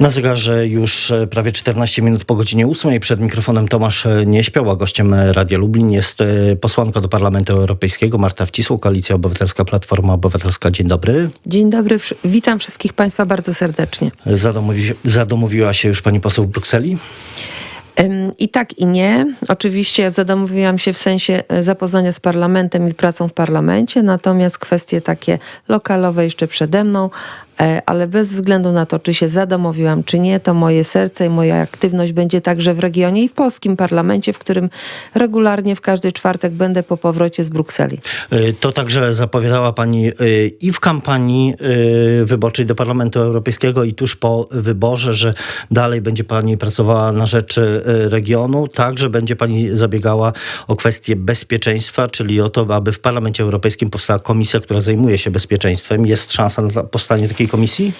Na zegarze już e, prawie 14 minut po godzinie 8. Przed mikrofonem Tomasz e, Nieśpiał, a gościem Radia Lublin jest e, posłanka do Parlamentu Europejskiego Marta Wcisło, Koalicja Obywatelska, Platforma Obywatelska. Dzień dobry. Dzień dobry, witam wszystkich Państwa bardzo serdecznie. Zadomowi, zadomowiła się już pani poseł w Brukseli? I tak i nie. Oczywiście zadomowiłam się w sensie zapoznania z parlamentem i pracą w parlamencie, natomiast kwestie takie lokalowe jeszcze przede mną, ale bez względu na to, czy się zadomowiłam, czy nie, to moje serce i moja aktywność będzie także w regionie i w polskim parlamencie, w którym regularnie w każdy czwartek będę po powrocie z Brukseli. E, To także zapowiadała pani e, i w kampanii e, wyborczej do Parlamentu Europejskiego i tuż po wyborze, że dalej będzie pani pracowała na rzecz e, regionu, także będzie pani zabiegała o kwestie bezpieczeństwa, czyli o to, aby w Parlamencie Europejskim powstała komisja, która zajmuje się bezpieczeństwem. Jest szansa na powstanie takiej komisji?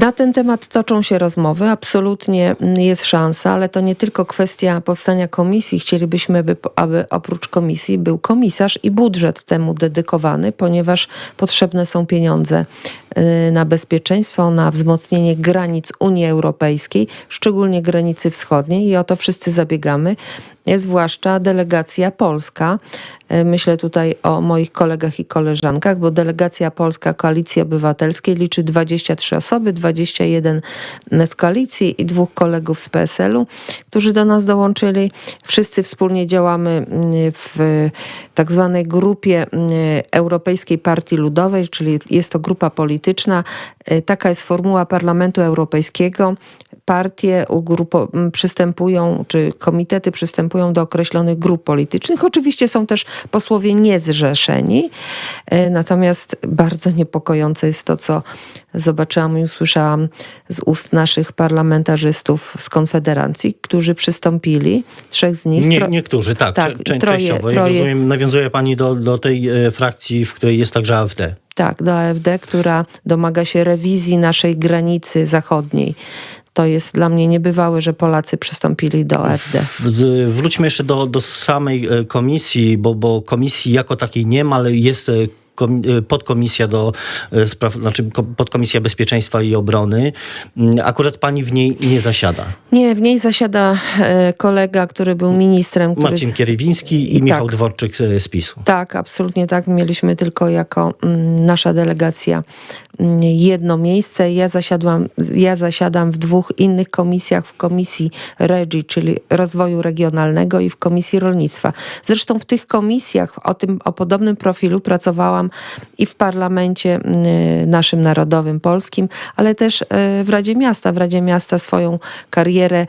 Na ten temat toczą się rozmowy. Absolutnie jest szansa, ale to nie tylko kwestia powstania komisji. Chcielibyśmy, aby, aby oprócz komisji był komisarz i budżet temu dedykowany, ponieważ potrzebne są pieniądze na bezpieczeństwo, na wzmocnienie granic Unii Europejskiej, szczególnie granicy wschodniej i o to wszyscy zabiegamy, y, zwłaszcza delegacja polska. Y, Myślę tutaj o moich kolegach i koleżankach, bo delegacja polska Koalicji Obywatelskiej liczy 23 osoby, 21 z koalicji i dwóch kolegów z PSL-u, którzy do nas dołączyli. Wszyscy wspólnie działamy mm, w tak zwanej grupie Europejskiej Partii Ludowej, czyli jest to grupa polityczna. Y, Taka jest formuła Parlamentu Europejskiego partie przystępują, czy komitety przystępują do określonych grup politycznych. Oczywiście są też posłowie niezrzeszeni, e, natomiast bardzo niepokojące jest to, co zobaczyłam i usłyszałam z ust naszych parlamentarzystów z Konfederacji, którzy przystąpili, trzech z nich. Nie, niektórzy, tak, tak, troje- częściowo. Jak troje- rozumiem, nawiązuje pani do, do tej e, frakcji, w której jest także AfD. Tak, do AfD, która domaga się rewizji naszej granicy zachodniej. To jest dla mnie niebywałe, że Polacy przystąpili do AfD. Wróćmy jeszcze do, do samej e, komisji, bo, bo komisji jako takiej nie ma, ale jest e, podkomisja do e, spraw, znaczy ko- podkomisja bezpieczeństwa i obrony. Mm, Akurat pani w niej nie zasiada. Nie, w niej zasiada e, kolega, który był ministrem. Który Marcin Kierywiński i, I Michał tak. Dworczyk z, z PiSu. Tak, absolutnie tak. Mieliśmy tylko jako mm, nasza delegacja mm, jedno miejsce. Ja zasiadłam, ja zasiadam w dwóch innych komisjach, w komisji REGI, czyli rozwoju regionalnego i w komisji rolnictwa. Zresztą w tych komisjach o tym, o podobnym profilu pracowałam i w parlamencie naszym narodowym polskim, ale też e, w Radzie Miasta. W Radzie Miasta swoją karierę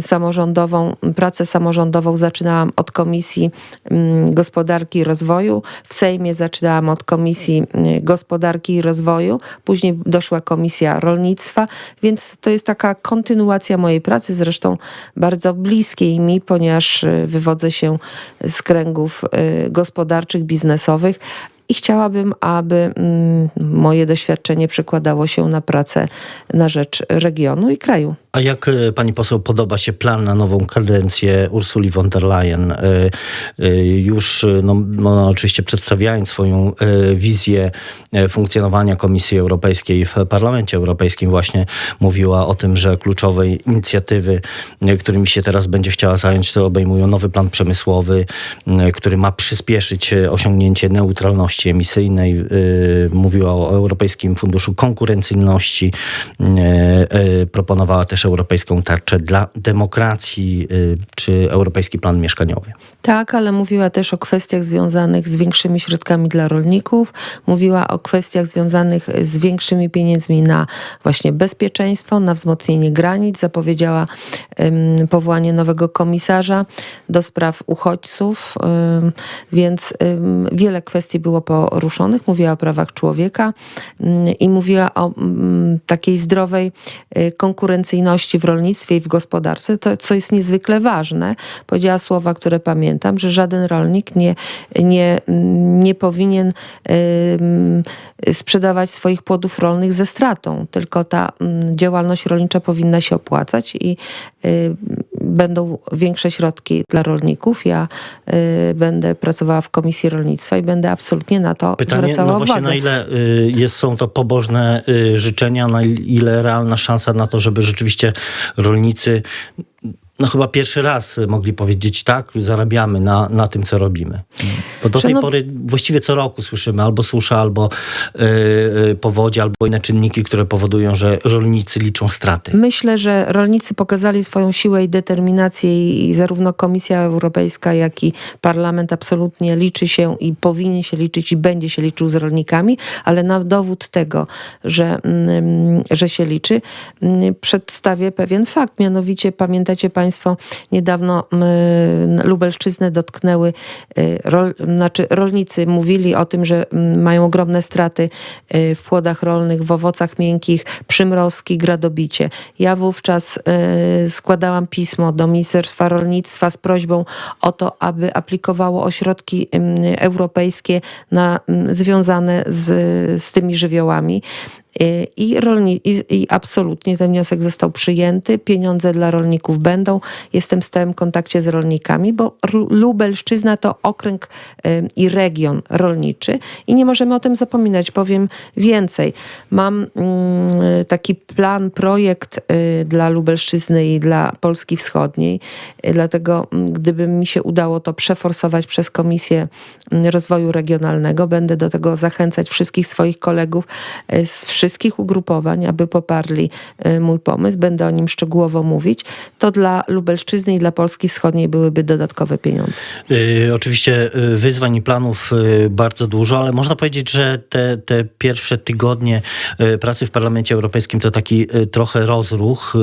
samorządową, pracę samorządową zaczynałam od Komisji Gospodarki i Rozwoju. W Sejmie zaczynałam od Komisji Gospodarki i Rozwoju. Później doszła Komisja Rolnictwa, więc to jest taka kontynuacja mojej pracy, zresztą bardzo bliskiej mi, ponieważ y, wywodzę się z kręgów y, gospodarczych, biznesowych. I chciałabym, aby mm, moje doświadczenie przekładało się na pracę na rzecz regionu i kraju. A jak e, pani poseł podoba się plan na nową kadencję Ursuli von der Leyen? E, e, Już, no, no, oczywiście przedstawiając swoją wizję funkcjonowania Komisji Europejskiej w Parlamencie Europejskim, właśnie mówiła o tym, że kluczowe inicjatywy, którymi się teraz będzie chciała zająć, to obejmują nowy plan przemysłowy, który ma przyspieszyć osiągnięcie neutralności emisyjnej. Mówiła o Europejskim Funduszu Konkurencyjności. Proponowała też Europejską Tarczę dla Demokracji y, czy Europejski Plan Mieszkaniowy. Tak, ale mówiła też o kwestiach związanych z większymi środkami dla rolników, mówiła o kwestiach związanych z większymi pieniędzmi na właśnie bezpieczeństwo, na wzmocnienie granic, zapowiedziała em, powołanie nowego komisarza do spraw uchodźców, em, więc em, wiele kwestii było poruszonych. Mówiła o prawach człowieka i mówiła o takiej zdrowej y, konkurencyjności w rolnictwie i w gospodarce, to co jest niezwykle ważne. Powiedziała słowa, które pamiętam, że żaden rolnik nie, nie, nie powinien ym, sprzedawać swoich płodów rolnych ze stratą, tylko ta ym, działalność rolnicza powinna się opłacać i y, będą większe środki dla rolników. Ja y, będę pracowała w Komisji Rolnictwa i będę absolutnie na to Pytanie, zwracała no właśnie uwagę. na ile y, jest, są to pobożne y, życzenia, na ile realna szansa na to, żeby rzeczywiście rolnicy no chyba pierwszy raz mogli powiedzieć tak, zarabiamy na, na tym, co robimy. Bo do tej pory właściwie co roku słyszymy albo susza, albo y, y, powodzie, albo inne czynniki, które powodują, że rolnicy liczą straty. Myślę, że rolnicy pokazali swoją siłę i determinację i, i zarówno Komisja Europejska, jak i Parlament absolutnie liczy się i powinien się liczyć i będzie się liczył z rolnikami, ale na dowód tego, że, mm, że się liczy, mm, przedstawię pewien fakt. Mianowicie pamiętacie Państwo, niedawno mm, Lubelszczyznę dotknęły, y, rol, znaczy rolnicy mówili o tym, że mają ogromne straty y, w płodach rolnych, w owocach miękkich, przymrozki, gradobicie. Ja wówczas y, składałam pismo do Ministerstwa Rolnictwa z prośbą o to, aby aplikowało o środki europejskie na, związane z, z tymi żywiołami. Y, I, rolni, i, I absolutnie ten wniosek został przyjęty. Pieniądze dla rolników będą. Jestem w stałym kontakcie z rolnikami, bo Lubelszczyzna to okręg y, i region rolniczy i nie możemy o tym zapominać. Powiem więcej. Mam mm, taki plan, projekt y, dla Lubelszczyzny i dla Polski Wschodniej. Dlatego, mm, gdyby mi się udało to przeforsować przez Komisję mm, Rozwoju Regionalnego, będę do tego zachęcać wszystkich swoich kolegów z wszystkich ugrupowań, aby poparli y, mój pomysł. Będę o nim szczegółowo mówić. To dla Lubelszczyzny i dla Polski Wschodniej byłyby dodatkowe pieniądze. Y, oczywiście y, wyzwań i planów bardzo dużo, ale można powiedzieć, że te, te pierwsze tygodnie pracy w Parlamencie Europejskim to taki trochę rozruch.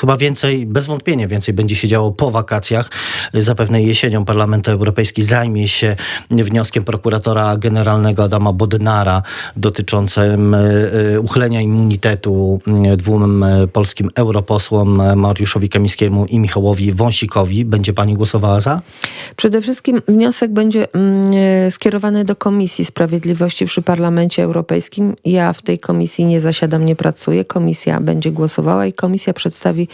Chyba więcej, bez wątpienia więcej będzie się działo po wakacjach. Zapewne jesienią Parlament Europejski zajmie się wnioskiem prokuratora generalnego Adama Bodnara dotyczącym uchylenia immunitetu y, dwóm y, polskim europosłom y, Mariuszowi Kamińskiemu i Michałowi Wąsikowi. Będzie pani głosowała za? Przede wszystkim wniosek będzie mm, skierowany do Komisji Sprawiedliwości przy Parlamencie Europejskim. Ja w tej komisji nie zasiadam, nie pracuję. Komisja będzie głosowała i komisja przedstawi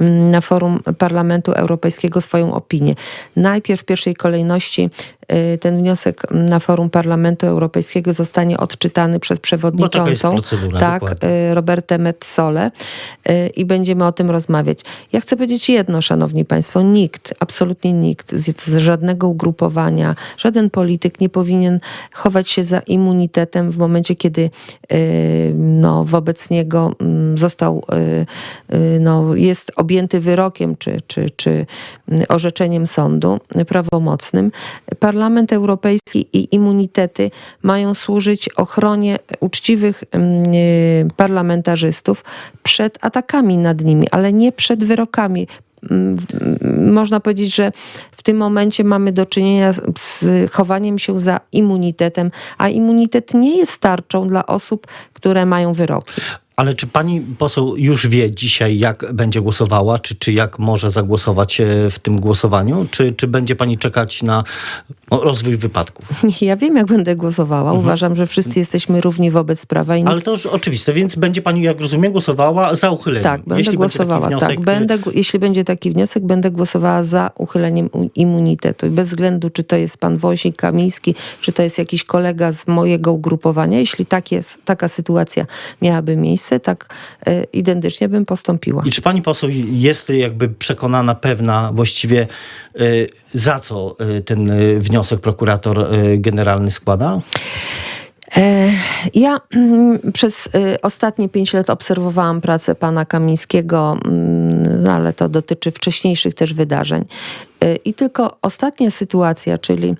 mm, na forum Parlamentu Europejskiego swoją opinię. Najpierw w pierwszej kolejności ten wniosek na forum Parlamentu Europejskiego zostanie odczytany przez przewodniczącą. tak, dokładnie. e, Robertę Metzole e, i będziemy o tym rozmawiać. Ja chcę powiedzieć jedno, szanowni państwo, nikt, absolutnie nikt z, z żadnego ugrupowania, żaden polityk nie powinien chować się za immunitetem w momencie, kiedy no, wobec niego mm, został, no, jest objęty wyrokiem czy, czy, czy mm, orzeczeniem sądu prawomocnym. Parlament Europejski i immunitety mają służyć ochronie uczciwych mm, e, parlamentarzystów przed atakami nad nimi, ale nie przed wyrokami. Mm, w- m, Można powiedzieć, że w tym momencie mamy do czynienia z chowaniem się za immunitetem, a immunitet nie jest tarczą dla osób, które mają wyroki. Ale czy pani poseł już wie dzisiaj, jak będzie głosowała, czy, czy jak może zagłosować e, w tym głosowaniu? Czy, czy będzie pani czekać na o, rozwój wypadków? Ja wiem, jak będę głosowała. Uważam, że wszyscy jesteśmy równi wobec prawa i nikt Ale to już oczywiste, więc będzie pani, jak rozumiem, głosowała za uchyleniem. Tak, będę Jeśli będzie taki głosowała. wniosek, tak, będę, gł- jeśli będzie taki wniosek, będę głosowała za uchyleniem immunitetu. I bez względu, czy to jest pan Wąsik Kamiński, czy to jest jakiś kolega z mojego ugrupowania. Jeśli tak jest, taka sytuacja miałaby miejsce, tak e, identycznie bym postąpiła. I czy pani poseł jest jakby przekonana, pewna właściwie y, za co y, ten wniosek prokurator generalny składa? E, Ja mm, przez ostatnie pięć lat obserwowałam pracę pana Kamińskiego, mm, no ale to dotyczy wcześniejszych też wydarzeń. Y, I tylko ostatnia sytuacja, czyli y,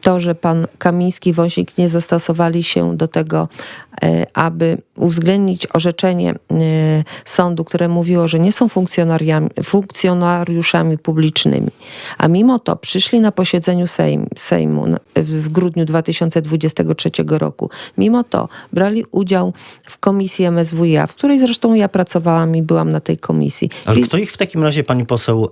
to, że pan Kamiński i Wąsik nie zastosowali się do tego, y, aby uwzględnić orzeczenie sądu, które mówiło, że nie są funkcjonariuszami publicznymi, a mimo to przyszli na posiedzeniu Sejm, Sejmu w grudniu 2023 roku. Mimo to brali udział w komisji MSWiA, w której zresztą ja pracowałam i byłam na tej komisji. Ale kto ich w takim razie, pani poseł,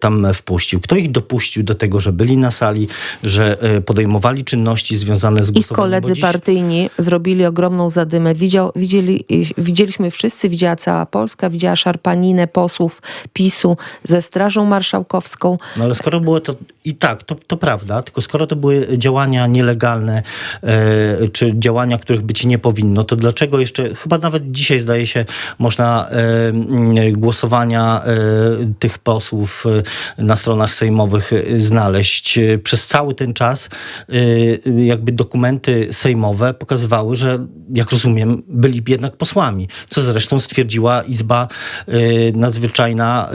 tam wpuścił? Kto ich dopuścił do tego, że byli na sali, że e, podejmowali czynności związane z Ich głosowaniem? koledzy Bo dziś- partyjni zrobili ogromną zadymę. Widział, widzieli, widzieliśmy wszyscy, widziała cała Polska, widziała szarpaninę posłów PiSu ze Strażą Marszałkowską. No ale skoro było to i tak, to, to prawda, tylko skoro to były działania nielegalne, e, czy działania, których być nie powinno, to dlaczego jeszcze, chyba nawet dzisiaj zdaje się, można e, głosowania tych posłów na stronach sejmowych e, znaleźć. E, Przez cały ten czas e, jakby dokumenty sejmowe pokazywały, że jak rozumiem, byli jednak posłami, co zresztą stwierdziła Izba Nadzwyczajna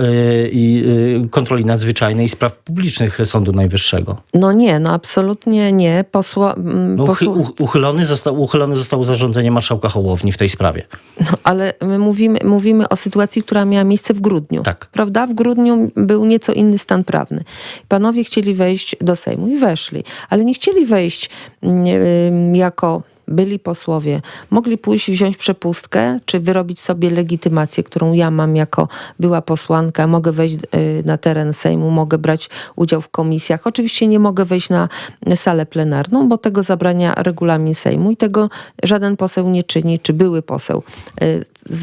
i Kontroli Nadzwyczajnej i Spraw Publicznych Sądu Najwyższego. No nie, no absolutnie nie. Posła, mm, No, posłu- uchylony, został, uchylone zostało zarządzenie marszałka Hołowni w tej sprawie. No, ale my mówimy, mówimy o sytuacji, która miała miejsce w grudniu. Tak. Prawda? W grudniu był nieco inny stan prawny. Panowie chcieli wejść do Sejmu i weszli, ale nie chcieli wejść mm, ym, jako byli posłowie. Mogli pójść, wziąć przepustkę, czy wyrobić sobie legitymację, którą ja mam jako była posłanka. Mogę wejść y, na teren Sejmu, mogę brać udział w komisjach. Oczywiście nie mogę wejść na salę plenarną, bo tego zabrania regulamin Sejmu i tego żaden poseł nie czyni, czy były poseł.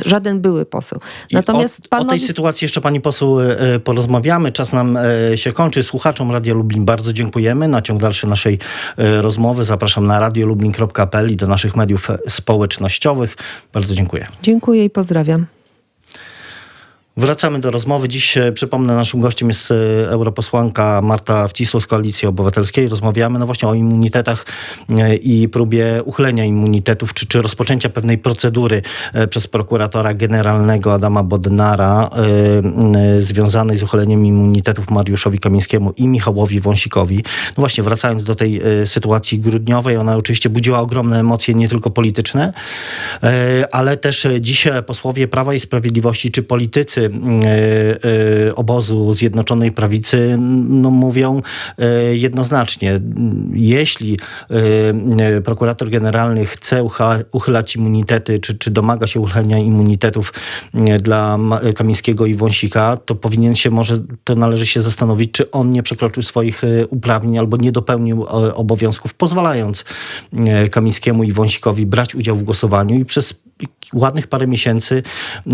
Żaden były poseł. Natomiast o, o panowie... tej sytuacji jeszcze pani poseł e, e, porozmawiamy. Czas nam e, się kończy. Słuchaczom Radia Lublin bardzo dziękujemy. Na ciąg dalszy naszej rozmowy zapraszam na radiolublin.pl i do naszych mediów społecznościowych. Bardzo dziękuję. Dziękuję i pozdrawiam. Wracamy do rozmowy. Dziś, e, przypomnę, naszym gościem jest e, europosłanka Marta Wcisło z Koalicji Obywatelskiej. Rozmawiamy no właśnie o immunitetach e, i próbie uchylenia immunitetów, czy, czy rozpoczęcia pewnej procedury przez prokuratora generalnego Adama Bodnara e, e, związanej z uchyleniem immunitetów Mariuszowi Kamińskiemu i Michałowi Wąsikowi. No właśnie, wracając do tej sytuacji grudniowej, ona oczywiście budziła ogromne emocje, nie tylko polityczne, e, ale też e, posłowie Prawa i Sprawiedliwości, czy politycy e, e, obozu Zjednoczonej Prawicy no, mówią e, jednoznacznie, jeśli prokurator generalny chce uchylać immunitety, czy, czy domaga się uchylenia immunitetów dla Kamińskiego i Wąsika, to powinien się może, to należy się zastanowić, czy on nie przekroczył swoich uprawnień albo nie dopełnił obowiązków, pozwalając Kamińskiemu i Wąsikowi brać udział w głosowaniu i przez ładnych parę miesięcy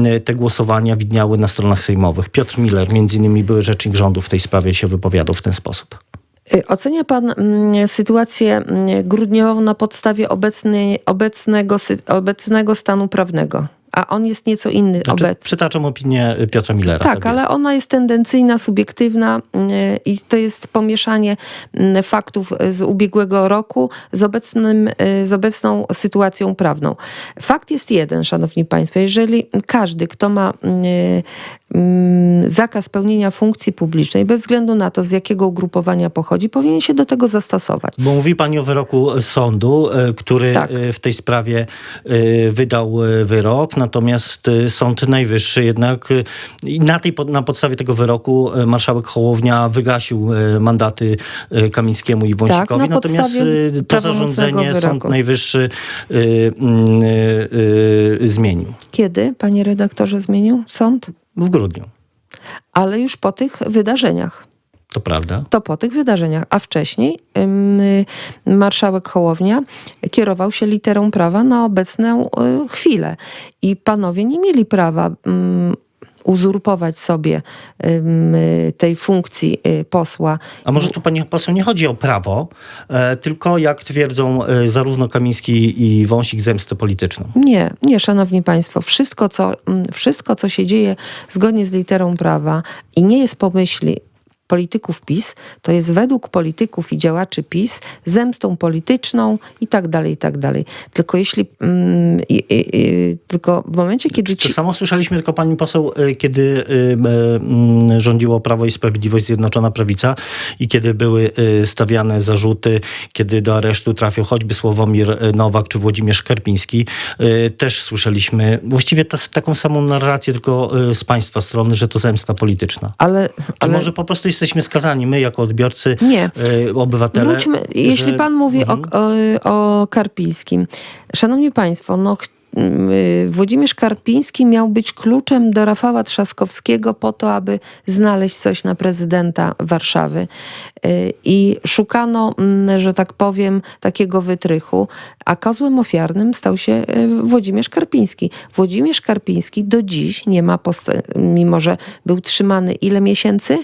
e, te głosowania widniały na stronach sejmowych. Piotr Miller, między innymi były rzecznik rządu w tej sprawie, się wypowiadał w ten sposób. Y, Ocenia pan mm, sytuację mm, grudniową na podstawie obecnej, obecnego, obecnego stanu prawnego? A on jest nieco inny Znaczy, obecnie. przytaczam opinię Piotra Millera. Tak, ale jest. ona jest tendencyjna, subiektywna y, i to jest pomieszanie mm, faktów z ubiegłego roku z, obecnym, y, z obecną sytuacją prawną. Fakt jest jeden, szanowni państwo, jeżeli każdy, kto ma y, zakaz pełnienia funkcji publicznej, bez względu na to, z jakiego ugrupowania pochodzi, powinien się do tego zastosować. Bo mówi pani o wyroku sądu, e, który Tak. e, w tej sprawie e, wydał e, wyrok, natomiast e, Sąd Najwyższy jednak e, na, tej, na podstawie tego wyroku e, marszałek Hołownia wygasił e, mandaty e, Kamińskiemu i Wąsikowi, Tak, na natomiast e, to zarządzenie Sąd. Najwyższy e, mm, e, e, zmienił Kiedy, panie redaktorze, zmienił sąd? W grudniu. Ale już po tych wydarzeniach. To prawda. To po tych wydarzeniach. A wcześniej ym, y, marszałek Hołownia kierował się literą prawa na obecną y, chwilę. I panowie nie mieli prawa ym, uzurpować sobie tej funkcji y, posła. A może tu pani poseł nie chodzi o prawo, e, tylko jak twierdzą e, zarówno Kamiński i Wąsik zemstę polityczną. Nie, nie, szanowni państwo. Wszystko co, mm, wszystko, co się dzieje zgodnie z literą prawa i nie jest pomyśli polityków PiS, to jest według polityków i działaczy PiS zemstą polityczną i tak dalej, i tak dalej. Tylko jeśli, mm, i, i, i, tylko w momencie, kiedy To ci... samo słyszeliśmy tylko pani poseł, y, kiedy y, e, mm, rządziło Prawo i Sprawiedliwość, Zjednoczona Prawica i kiedy były y, stawiane zarzuty, kiedy do aresztu trafił choćby Sławomir y, Nowak czy Włodzimierz Karpiński, y, też słyszeliśmy właściwie ta, taką samą narrację, tylko y, z państwa strony, że to zemsta polityczna. Ale, Czy ale może po prostu jesteśmy skazani, my jako odbiorcy, Nie. y, obywatele? Wróćmy, jeśli że- pan mówi Mhm. o, o, o Karpińskim. Szanowni państwo, no y, Włodzimierz Karpiński miał być kluczem do Rafała Trzaskowskiego po to, aby znaleźć coś na prezydenta Warszawy. Y, I szukano, mm, że tak powiem, takiego wytrychu, a kozłem ofiarnym stał się y, Włodzimierz Karpiński. Włodzimierz Karpiński do dziś nie ma, mimo że był trzymany ile miesięcy?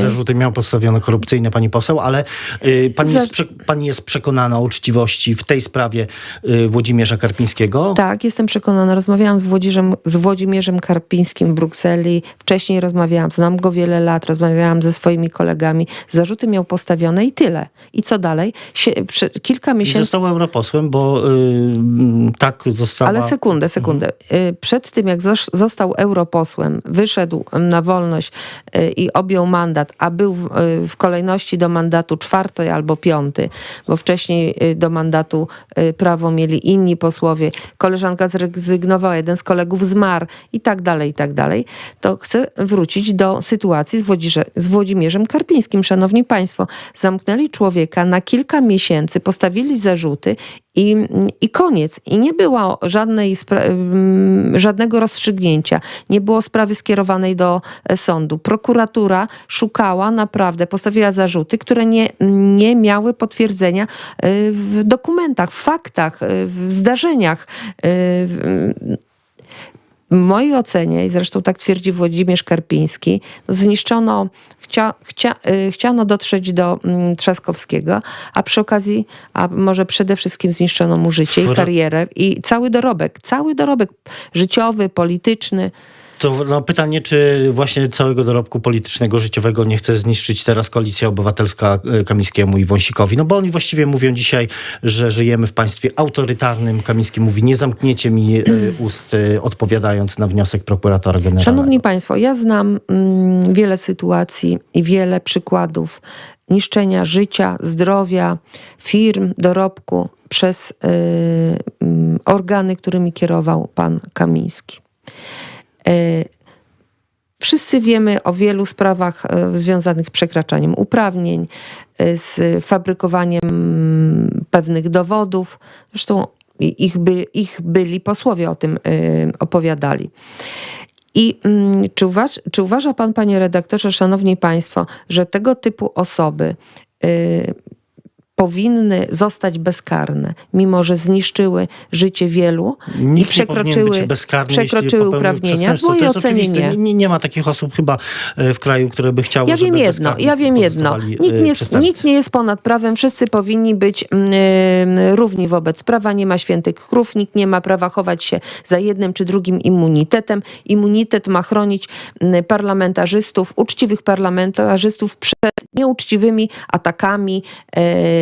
Zarzuty miał postawione korupcyjne pani poseł, ale y, pani, jest pani jest przekonana o uczciwości w tej sprawie y, Włodzimierza Karpińskiego? Tak, jestem przekonana. Rozmawiałam z, Włodzieżem, z Włodzimierzem Karpińskim w Brukseli. Wcześniej rozmawiałam, znam go wiele lat, rozmawiałam ze swoimi kolegami. Zarzuty miał postawione i tyle. I co dalej? Sie, kilka I miesięcy... został europosłem, bo y, mm, tak została... Ale sekundę, sekundę. Y, Przed tym, jak zos- został europosłem, wyszedł na wolność y, i objął mandat, a był w, kolejności do mandatu czwarty albo piąty, bo wcześniej do mandatu prawo mieli inni posłowie, koleżanka zrezygnowała, jeden z kolegów zmarł i tak dalej, i tak dalej, to chcę wrócić do sytuacji z, Włodzirze, z Włodzimierzem Karpińskim. Szanowni Państwo, zamknęli człowieka na kilka miesięcy, postawili zarzuty i, i koniec. I nie było żadnej ym, żadnego rozstrzygnięcia. Nie było sprawy skierowanej do e, sądu. Prokuratura szukała naprawdę, postawiła zarzuty, które nie, nie miały potwierdzenia y, w dokumentach, w faktach, y, w zdarzeniach. W- mojej ocenie, i zresztą tak twierdzi Włodzimierz Karpiński, zniszczono, chcia, chcia, y, chciano dotrzeć do mm, Trzaskowskiego, a przy okazji, a może przede wszystkim zniszczono mu życie i karierę i cały dorobek, cały dorobek życiowy, polityczny. To no, pytanie, czy właśnie całego dorobku politycznego, życiowego nie chce zniszczyć teraz Koalicja Obywatelska y, Kamińskiemu i Wąsikowi? No bo oni właściwie mówią dzisiaj, że żyjemy w państwie autorytarnym. Kamiński mówi, nie zamkniecie mi y, ust, y, odpowiadając na wniosek prokuratora generalnego. Szanowni Państwo, ja znam mm, wiele sytuacji i wiele przykładów niszczenia życia, zdrowia, firm, dorobku przez y, organy, którymi kierował pan Kamiński. Y, Wszyscy wiemy o wielu sprawach e, związanych z przekraczaniem uprawnień, e, z fabrykowaniem pewnych dowodów. Zresztą ich, by, ich byli posłowie o tym opowiadali. I mm, czy, uważ, czy uważa pan, panie redaktorze, szanowni państwo, że tego typu osoby y, powinny zostać bezkarne, mimo że zniszczyły życie wielu i Nikt powinien przekroczyły, bezkarny, przekroczyły uprawnienia? W mojej ocenie nie. nie. Nie ma takich osób chyba e, w kraju, które by chciały, Ja wiem jedno, ja wiem jedno. pozostawali, Nikt e, nie, nikt nie jest ponad prawem, wszyscy powinni być mm, równi wobec prawa, nie ma świętych krów, nikt nie ma prawa chować się za jednym czy drugim immunitetem. Immunitet ma chronić mm, parlamentarzystów, uczciwych parlamentarzystów przed nieuczciwymi atakami e,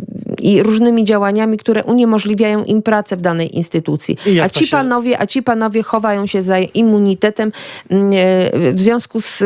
i różnymi działaniami, które uniemożliwiają im pracę w danej instytucji. A ci się- panowie, a ci panowie chowają się za immunitetem mm, e, w związku z e,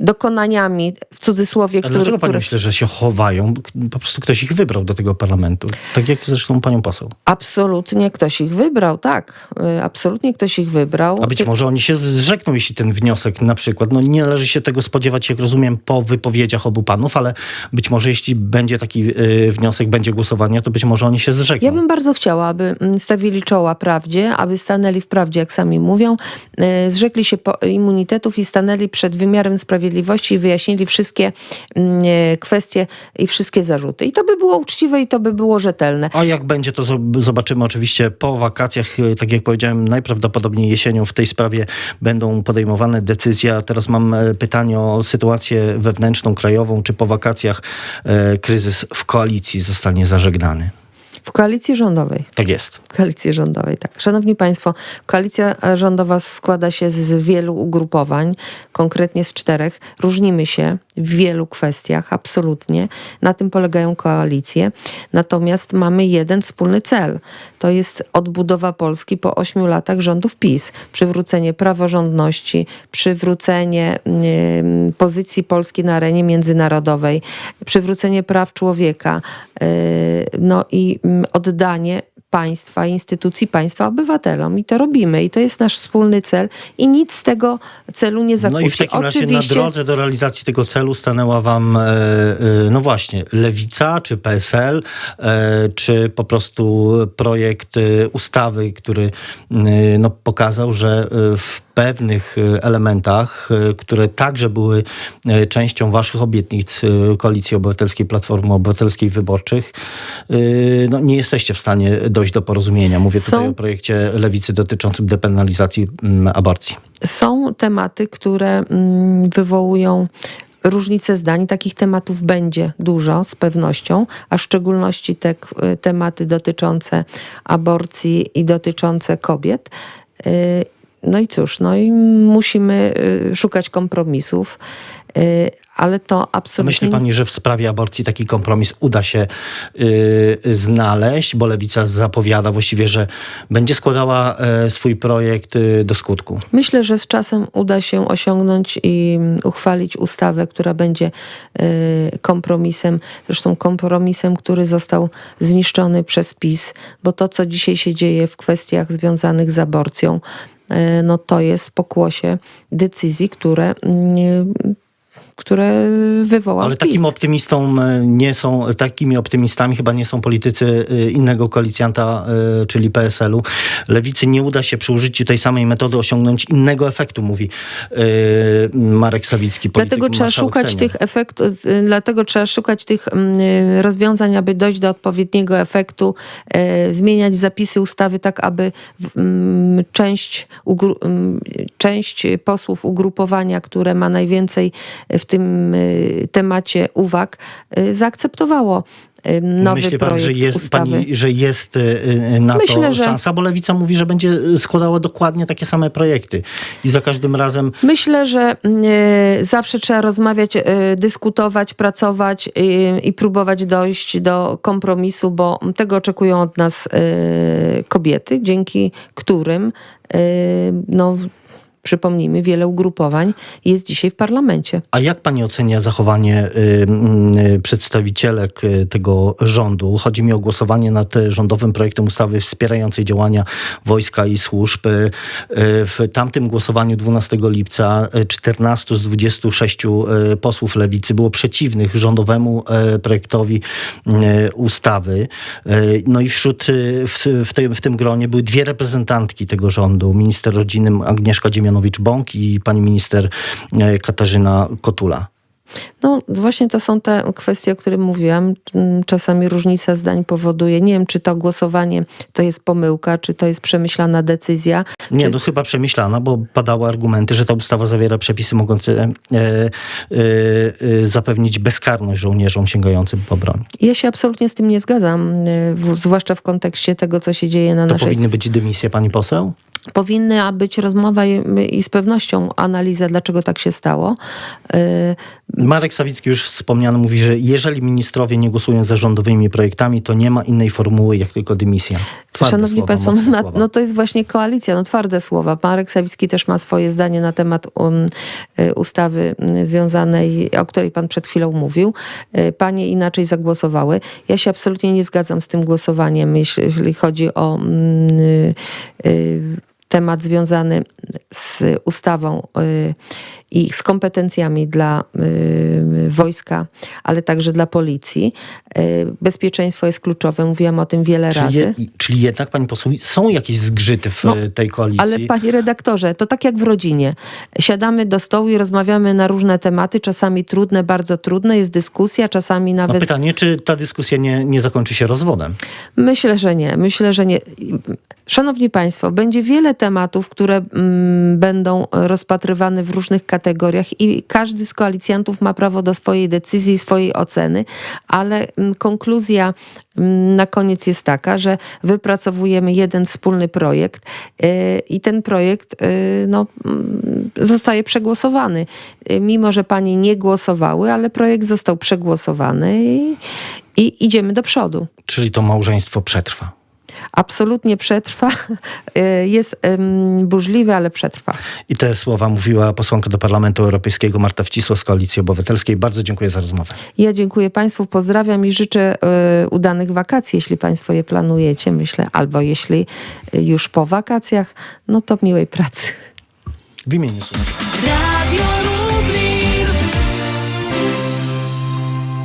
dokonaniami, w cudzysłowie, A które... dlaczego pani które myśli, że się chowają? Po prostu ktoś ich wybrał do tego parlamentu. Tak jak zresztą panią poseł. Absolutnie ktoś ich wybrał, tak. E, Absolutnie ktoś ich wybrał. A być Ty- może oni się zrzekną, jeśli ten wniosek na przykład, no nie należy się tego spodziewać, jak rozumiem, po wypowiedziach obu panów, ale być może jeśli będzie taki wniosek, będzie głosowanie, to być może oni się zrzekną. Ja bym bardzo chciała, aby mm, stawili czoła prawdzie, aby stanęli w prawdzie, jak sami mówią, e, zrzekli się immunitetów i stanęli przed wymiarem sprawiedliwości i wyjaśnili wszystkie mm, e, kwestie i wszystkie zarzuty. I to by było uczciwe i to by było rzetelne. A jak będzie, to zob- zobaczymy oczywiście po wakacjach. Y, Tak jak powiedziałem, najprawdopodobniej jesienią w tej sprawie będą podejmowane decyzje. A teraz mam e, pytanie o sytuację wewnętrzną, krajową. Czy po wakacjach e, kryzys w koalicji zostanie zażegnany? W koalicji rządowej. Tak jest. Koalicji rządowej, tak. Szanowni Państwo, koalicja rządowa składa się z wielu ugrupowań, konkretnie z czterech. Różnimy się w wielu kwestiach, absolutnie. Na tym polegają koalicje. Natomiast mamy jeden wspólny cel. To jest odbudowa Polski po ośmiu latach rządów PiS. Przywrócenie praworządności, przywrócenie ym, pozycji Polski na arenie międzynarodowej, przywrócenie praw człowieka, yy, no i oddanie państwa, instytucji państwa obywatelom. I to robimy. I to jest nasz wspólny cel. I nic z tego celu nie No zakłóci. i w takim razie na Oczywiście drodze do realizacji tego celu stanęła wam, e, e, no właśnie, Lewica czy PSL, e, czy po prostu projekt ustawy, który no, pokazał, że w pewnych elementach, które także były częścią waszych obietnic Koalicji Obywatelskiej, Platformy Obywatelskiej Wyborczych, no, nie jesteście w stanie dojść do porozumienia. Mówię tutaj Są- o projekcie Lewicy dotyczącym depenalizacji mm, aborcji. są tematy, które mm, wywołują różnice zdań. Takich tematów będzie dużo z pewnością, a w szczególności te k- tematy dotyczące aborcji i dotyczące kobiet. No i cóż, no i musimy y, szukać kompromisów, y, ale to absolutnie Myśli pani, że w sprawie aborcji taki kompromis uda się y, znaleźć, bo Lewica zapowiada właściwie, że będzie składała e, swój projekt do skutku. Myślę, że z czasem uda się osiągnąć i uchwalić ustawę, która będzie kompromisem, zresztą kompromisem, który został zniszczony przez PiS, bo to, co dzisiaj się dzieje w kwestiach związanych z aborcją, no to jest pokłosie decyzji, które, mm, które wywołał Ale PiS. takim optymistą e, nie są, takimi optymistami chyba nie są politycy y, innego koalicjanta, y, czyli PSL-u. Lewicy nie uda się przy użyciu tej samej metody osiągnąć innego efektu, mówi Marek Sawicki, polityk Dlatego trzeba szukać Sejmu. tych efektów, dlatego trzeba szukać tych rozwiązań, aby dojść do odpowiedniego efektu, e, zmieniać zapisy ustawy tak, aby mm, część, mm, część posłów ugrupowania, które ma najwięcej w tym y, temacie uwag, y, zaakceptowało y, nowy Myśli pan, że jest, ustawy. pani, że jest na Myślę, to że- szansa, bo Lewica mówi, że będzie składała dokładnie takie same projekty. I za każdym razem Myślę, że zawsze trzeba rozmawiać, dyskutować, pracować i próbować dojść do kompromisu, bo tego oczekują od nas kobiety, dzięki którym, no, przypomnijmy, wiele ugrupowań jest dzisiaj w parlamencie. A jak pani ocenia zachowanie y, y, przedstawicielek y, tego rządu? Chodzi mi o głosowanie nad y, rządowym projektem ustawy wspierającej działania wojska i służb. Y, y, W tamtym głosowaniu 12 lipca y, 14 z 26 y, posłów lewicy było przeciwnych rządowemu projektowi ustawy. No i wśród, w, w, w tym gronie były dwie reprezentantki tego rządu. Minister rodziny Agnieszka Dziemianowicz-Bąk i pani minister y, Katarzyna Kotula. No właśnie to są te kwestie, o których mówiłam. Mm, Czasami różnica zdań powoduje, nie wiem czy to głosowanie to jest pomyłka, czy to jest przemyślana decyzja. Nie, Czy- no chyba przemyślana, bo padały argumenty, że ta ustawa zawiera przepisy mogące e, e, e, zapewnić bezkarność żołnierzom sięgającym po broń. Ja się absolutnie z tym nie zgadzam, y, w, zwłaszcza w kontekście tego, co się dzieje na To naszej... powinny być dymisje, pani poseł? Powinna być rozmowa i, z pewnością analiza, dlaczego tak się stało. Y, Marek Sawicki już wspomniany mówi, że jeżeli ministrowie nie głosują za rządowymi projektami, to nie ma innej formuły, jak tylko dymisja. Twarde Szanowni słowa, Państwo, no, no to jest właśnie koalicja, no twarde słowa. Marek Sawicki też ma swoje zdanie na temat um, y, ustawy y, związanej, o której Pan przed chwilą mówił. Panie inaczej zagłosowały. Ja się absolutnie nie zgadzam z tym głosowaniem, jeśli chodzi o mm, y, y, temat związany z ustawą y, i z kompetencjami dla y, wojska, ale także dla policji. Y, Bezpieczeństwo jest kluczowe, mówiłam o tym wiele Czyli, razy. je, czyli jednak, pani poseł, są jakieś zgrzyty w No, tej koalicji? Ale panie redaktorze, to tak jak w rodzinie. Siadamy do stołu i rozmawiamy na różne tematy, czasami trudne, bardzo trudne, jest dyskusja, czasami No nawet... pytanie, czy ta dyskusja nie, nie zakończy się rozwodem? Myślę, że nie. Myślę, że nie. Szanowni Państwo, będzie wiele tematów, które mm, będą rozpatrywane w różnych kategoriach i każdy z koalicjantów ma prawo do swojej decyzji swojej oceny, ale mm, konkluzja mm, na koniec jest taka, że wypracowujemy jeden wspólny projekt yy, i ten projekt yy, no, mm, zostaje przegłosowany. Yy, Mimo, że Panie nie głosowały, ale projekt został przegłosowany i, i idziemy do przodu. Czyli to małżeństwo przetrwa? Absolutnie przetrwa. Y, Jest burzliwy, ale przetrwa. I te słowa mówiła posłanka do Parlamentu Europejskiego Marta Wcisło z Koalicji Obywatelskiej. Bardzo dziękuję za rozmowę. Ja dziękuję Państwu, pozdrawiam i życzę y, udanych wakacji, jeśli Państwo je planujecie, myślę, albo jeśli y, już po wakacjach, no to miłej pracy. W imieniu służb. Radio Lublin.